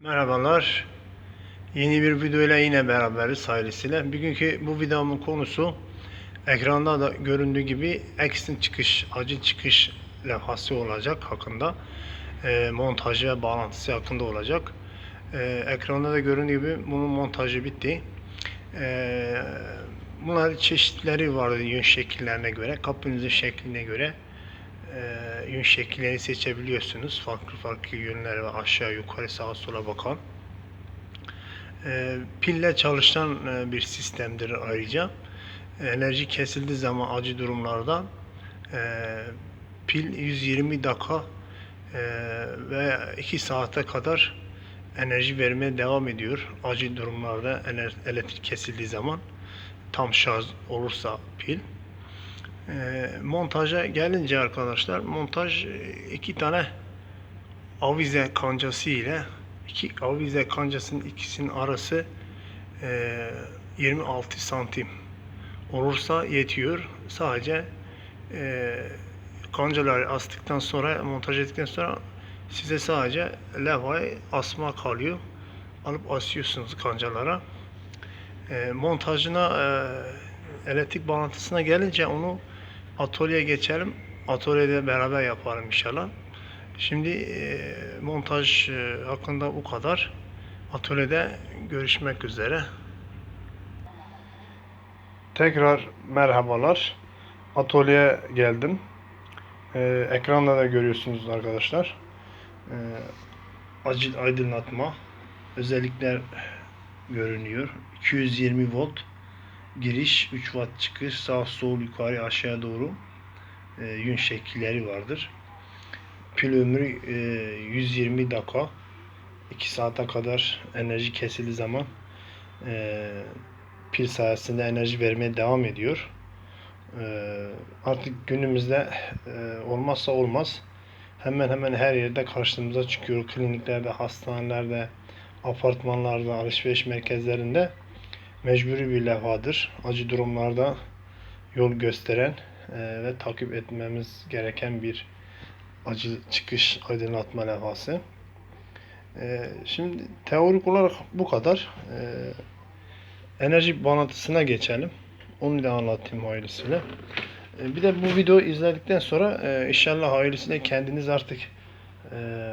Merhabalar. Yeni bir videoyla yine beraberiz ailesiyle. Bugünkü bu videomun konusu ekranda da göründüğü gibi X'in çıkış, acil çıkış levhası olacak hakkında. Eee, montajı ve bağlantısı hakkında olacak. Eee, ekranda da göründüğü gibi bunun montajı bitti. Eee bunlar çeşitleri vardı yön şekillerine göre, kapınızın şekline göre e, şekillerini seçebiliyorsunuz. Farklı farklı yönler ve aşağı yukarı sağa sola bakan. E, pille çalışan e, bir sistemdir ayrıca. Enerji kesildiği zaman acil durumlarda e, pil 120 dakika e, ve 2 saate kadar enerji vermeye devam ediyor. Acil durumlarda elektrik kesildiği zaman tam şarj olursa pil. Ee, montaja gelince arkadaşlar montaj e, iki tane avize kancası ile iki avize kancasının ikisinin arası e, 26 santim olursa yetiyor. Sadece e, kancaları astıktan sonra montaj ettikten sonra size sadece levhayı asma kalıyor. Alıp asıyorsunuz kancalara. E, montajına e, elektrik bağlantısına gelince onu atölyeye geçelim. Atölyede beraber yapalım inşallah. Şimdi e, montaj e, hakkında bu kadar. Atölyede görüşmek üzere. Tekrar merhabalar. Atölyeye geldim. E, ekranda da görüyorsunuz arkadaşlar. E, acil aydınlatma özellikler görünüyor. 220 volt giriş, 3 watt çıkış, sağ sol yukarı aşağı doğru e, yön şekilleri vardır. Pil ömrü e, 120 dakika 2 saate kadar enerji kesildiği zaman e, pil sayesinde enerji vermeye devam ediyor. E, artık günümüzde e, olmazsa olmaz. Hemen hemen her yerde karşımıza çıkıyor. Kliniklerde, hastanelerde, apartmanlarda, alışveriş merkezlerinde mecburi bir levhadır. Acı durumlarda yol gösteren e, ve takip etmemiz gereken bir acı çıkış aydınlatma levhası. E, şimdi teorik olarak bu kadar. E, enerji bağlantısına geçelim. Onu da anlatayım hayırlısıyla. Bir de bu videoyu izledikten sonra inşallah hayırlısıyla kendiniz artık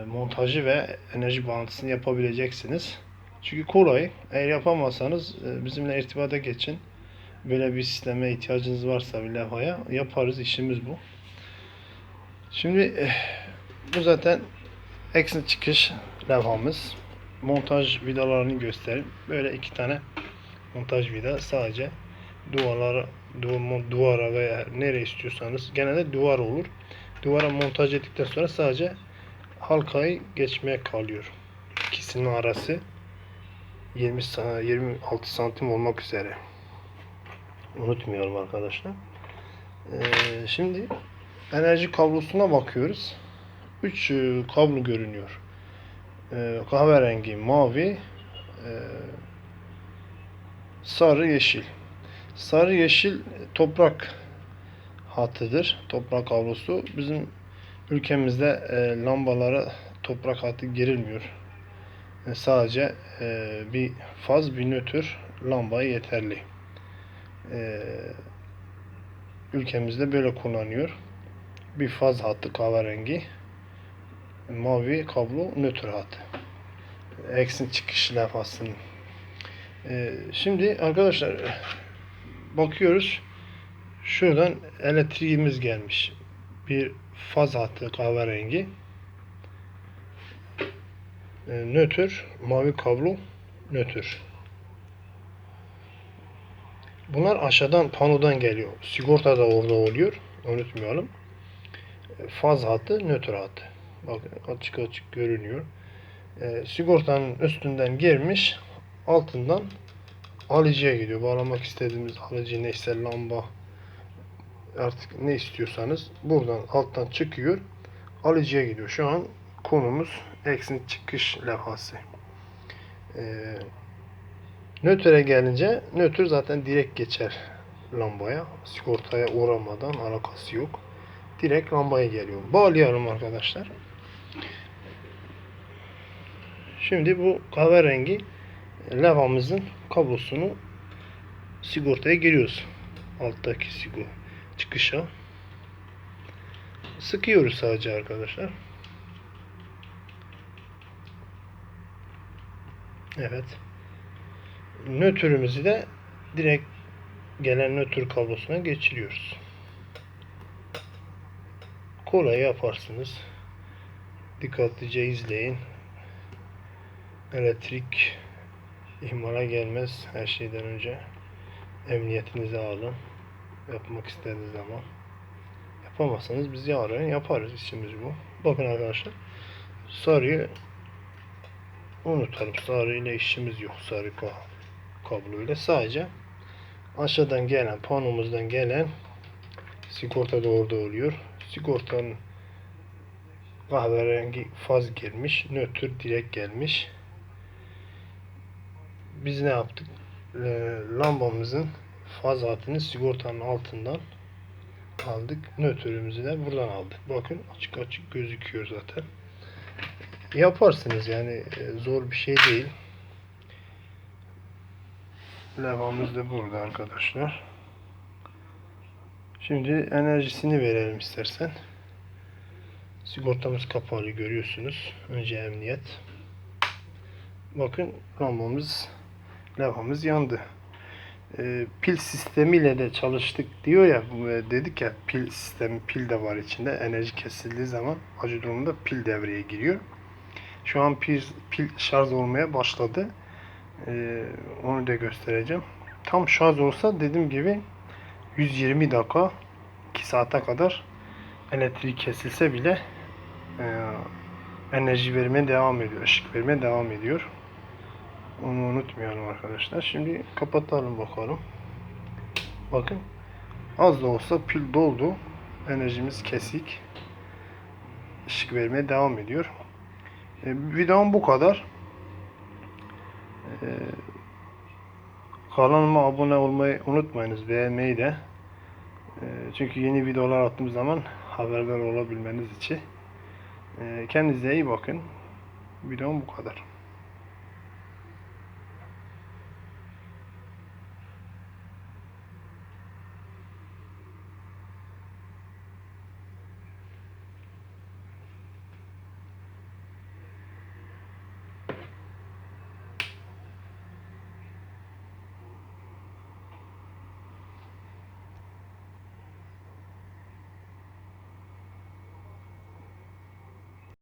montajı ve enerji bağlantısını yapabileceksiniz. Çünkü kolay. Eğer yapamazsanız e, bizimle irtibata geçin. Böyle bir sisteme ihtiyacınız varsa bir levhaya yaparız. işimiz bu. Şimdi eh, bu zaten exit çıkış levhamız. Montaj vidalarını göstereyim. Böyle iki tane montaj vida sadece duvarlara duvar, duvara veya nereye istiyorsanız genelde duvar olur. Duvara montaj ettikten sonra sadece halkayı geçmeye kalıyor. İkisinin arası 20 sa- 26 santim olmak üzere. Unutmayalım arkadaşlar. Ee, şimdi enerji kablosuna bakıyoruz. 3 kablo görünüyor. Ee, kahverengi, mavi, e, sarı, yeşil. Sarı, yeşil toprak hattıdır. Toprak kablosu. Bizim ülkemizde e, lambalara toprak hattı girilmiyor. E, sadece e, bir faz bir nötr lambaya yeterli. E, ülkemizde böyle kullanıyor. Bir faz hattı kahverengi, mavi kablo nötr hattı. Eksin çıkış levhasının. E, şimdi arkadaşlar bakıyoruz. Şuradan elektriğimiz gelmiş. Bir faz hattı kahverengi e, nötr, mavi kablo nötr. Bunlar aşağıdan panodan geliyor. Sigorta da orada oluyor. Unutmayalım. E, Faz hattı, nötr hattı. Bakın açık açık görünüyor. E, sigortanın üstünden girmiş, altından alıcıya gidiyor. Bağlamak istediğimiz alıcı neyse lamba artık ne istiyorsanız buradan alttan çıkıyor. Alıcıya gidiyor. Şu an konumuz eksin çıkış levhası. Ee, nötre gelince nötr zaten direkt geçer lambaya. Sigortaya uğramadan alakası yok. Direkt lambaya geliyor. Bağlayalım arkadaşlar. Şimdi bu kahverengi levhamızın kablosunu sigortaya giriyoruz. Alttaki sigo çıkışa. Sıkıyoruz sadece arkadaşlar. Evet. Nötrümüzü de direkt gelen nötr kablosuna geçiriyoruz. Kolay yaparsınız. Dikkatlice izleyin. Elektrik ihmala gelmez her şeyden önce. Emniyetinizi alın. Yapmak istediğiniz zaman. Yapamazsanız bizi arayın yaparız işimiz bu. Bakın arkadaşlar. Sarıyı unutalım. Sarı ile işimiz yok. Sarı ka- kablo ile sadece aşağıdan gelen panomuzdan gelen sigorta da orada oluyor. Sigortanın kahverengi faz girmiş. Nötr direkt gelmiş. Biz ne yaptık? Ee, lambamızın faz hattını sigortanın altından aldık. Nötrümüzü de buradan aldık. Bakın açık açık gözüküyor zaten. Yaparsınız yani e, zor bir şey değil. Levhamız da burada arkadaşlar. Şimdi enerjisini verelim istersen. Sigortamız kapalı görüyorsunuz. Önce emniyet. Bakın lambamız, levhamız yandı. Ee, pil sistemiyle de çalıştık diyor ya e, dedik ya pil sistemi pil de var içinde enerji kesildiği zaman acı durumda pil devreye giriyor. Şu an pil, pil şarj olmaya başladı. Ee, onu da göstereceğim. Tam şarj olsa dediğim gibi 120 dakika 2 saate kadar elektrik kesilse bile e, enerji vermeye devam ediyor. ışık vermeye devam ediyor. Onu unutmayalım arkadaşlar. Şimdi kapatalım bakalım. Bakın az da olsa pil doldu. Enerjimiz kesik. Işık vermeye devam ediyor. E, videom bu kadar. E, kanalıma abone olmayı unutmayınız. Beğenmeyi de. E, çünkü yeni videolar attığım zaman haberdar olabilmeniz için. E, kendinize iyi bakın. Videom bu kadar.